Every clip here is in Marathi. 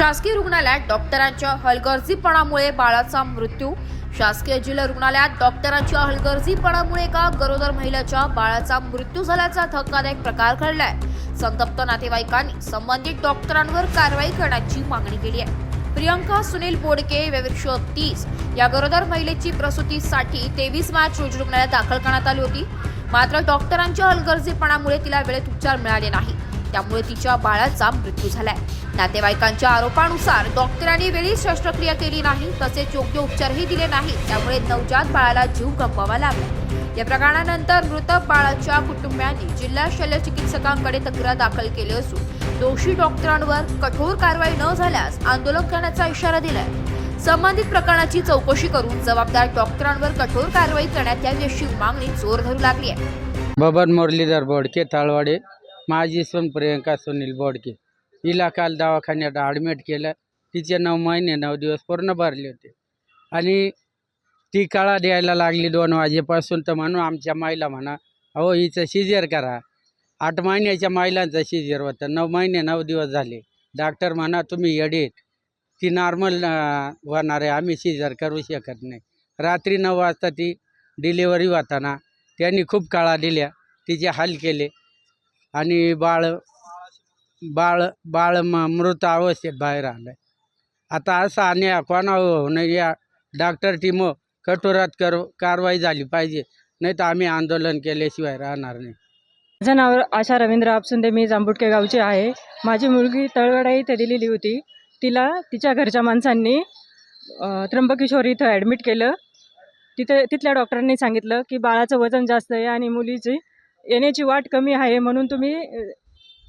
शासकीय रुग्णालयात डॉक्टरांच्या हलगर्जीपणामुळे बाळाचा मृत्यू. शासकीय जिल्हा रुग्णालयात डॉक्टरांच्या हलगर्जीपणामुळे एका गरोदर महिलेच्या बाळाचा मृत्यू झाल्याचा धक्कादायक प्रकार घडलाय. संतप्त नातेवाईकांनी संबंधित डॉक्टरांवर कारवाई करण्याची मागणी केली आहे. प्रियंका सुनील बोडके वयवर्ष तीस या गरोदर महिलेची प्रसूतीसाठी तेवीस मार्च रोजी रुग्णालयात दाखल करण्यात आली होती. मात्र डॉक्टरांच्या हलगर्जीपणामुळे तिला वेळेत उपचार मिळाले नाही. त्यामुळे तिच्या बाळाचा मृत्यू झालाय. नातेवाईकांच्या आरोपानुसार डॉक्टरांनी वेळी शस्त्रक्रिया केली नाही तसेच योग्य उपचारही दिले नाही त्यामुळे नवजात बाळाला जीव गमवावा लागला. या प्रकरणानंतर मृत बाळाच्या कुटुंबियांनी जिल्हा शल्य चिकित्सकांकडे तक्रार दाखल केली असून दोषी डॉक्टरांवर कठोर कारवाई न झाल्यास आंदोलन करण्याचा इशारा दिलाय. संबंधित प्रकरणाची चौकशी करून जबाबदार डॉक्टरांवर कठोर कारवाई करण्यात यावी अशी मागणी जोर धरू लागली आहे. बबन मुरलीधर बोडके ताळवाडे माझी सून प्रियंका सुनील बोडके. हिला काल दवाखान्यात ॲडमिट केलं. तिचे नऊ महिने नऊ दिवस पूर्ण भरले होते. आणि ती काळा द्यायला लागली दोन वाजेपासून तर म्हणून आमच्या माईला म्हणा अहो हिचं शिजर करा. आठ महिन्याच्या महिलांचं शिजर होतं. नऊ महिने नऊ दिवस झाले. डॉक्टर म्हणा तुम्ही एडिट ती नॉर्मल होणार आहे. आम्ही शिजर करू शकत नाही. रात्री नऊ वाजता ती डिलिव्हरी होताना त्यांनी खूप काळा दिल्या. तिचे हाल केले. आणि बाळ बाळ बाळ म मृत अवस्थेत बाहेर आलं आता असं आणि कोणा होणं या डॉक्टर टीम कठोरात कर कारवाई झाली पाहिजे. नाही तर आम्ही आंदोलन केल्याशिवाय राहणार नाही. माझं नाव आशा रवींद्र आपसुंदे मी जांबुटके गावची आहे. माझी मुलगी तळवडा इथे दिलेली होती. तिला तिच्या घरच्या माणसांनी त्र्यंबकेश्वर इथं ॲडमिट केलं. तिथे तिथल्या डॉक्टरांनी सांगितलं की बाळाचं वजन जास्त आहे आणि मुलीची येण्याची वाट कमी आहे म्हणून तुम्ही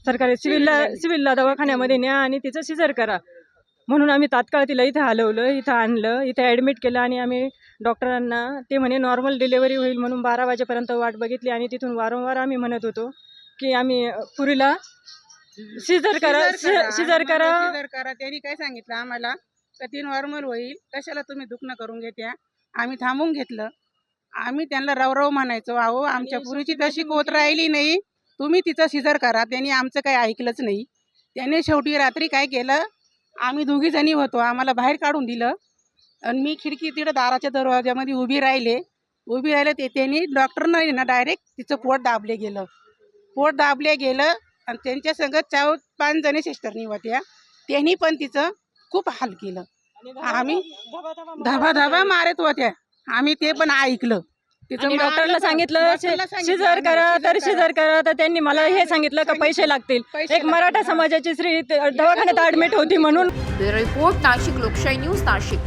सरकारी सिव्हिलला सिव्हिलला दवाखान्यामध्ये न्या आणि तिचं सिजर करा. म्हणून आम्ही तात्काळ तिला इथं हलवलं इथं आणलं इथं ॲडमिट केलं आणि आम्ही डॉक्टरांना ते म्हणे नॉर्मल डिलेवरी होईल म्हणून बारा वाजेपर्यंत वाट बघितली आणि तिथून वारंवार आम्ही म्हणत होतो की आम्ही पुरीला सिजर करा सिजर करा. सिजर करा. त्यांनी काय सांगितलं? आम्हाला का ती नॉर्मल होईल कशाला तुम्ही दुखणं करून घेत्या? आम्ही थांबून घेतलं. आम्ही त्यांना रवरव म्हणायचो अहो आमच्या पुरीची तशी कोत राहिली नाही. तुम्ही तिचं सिजर करा. त्यांनी आमचं काही ऐकलंच नाही. त्याने शेवटी रात्री काय केलं? आम्ही दोघी जणी होतो. आम्हाला बाहेर काढून दिलं. आणि मी खिडकी तिकडं दाराच्या दरवाज्यामध्ये उभी राहिले. उभी राहिले ते त्यांनी डॉक्टरनं ना डायरेक्ट तिचं पोट दाबले गेलं. पोट दाबले गेलं आणि त्यांच्या संगत चार पाच जणी सिस्टरनी होत्या. त्यांनी पण तिचं खूप हाल केलं. आम्ही धाबा धाबा मारत होत्या. आम्ही ते पण ऐकलं आणि मारलं डॉक्टरला. सांगितलं आम्ही, करा तर करा. सिजर करा तर त्यांनी मला हे सांगितलं का पैसे लागतील एक मराठा. समाजाची स्त्री ते दवाखान्यात ऍडमिट होती म्हणून रिपोर्ट नाशिक लोकशाही न्यूज नाशिक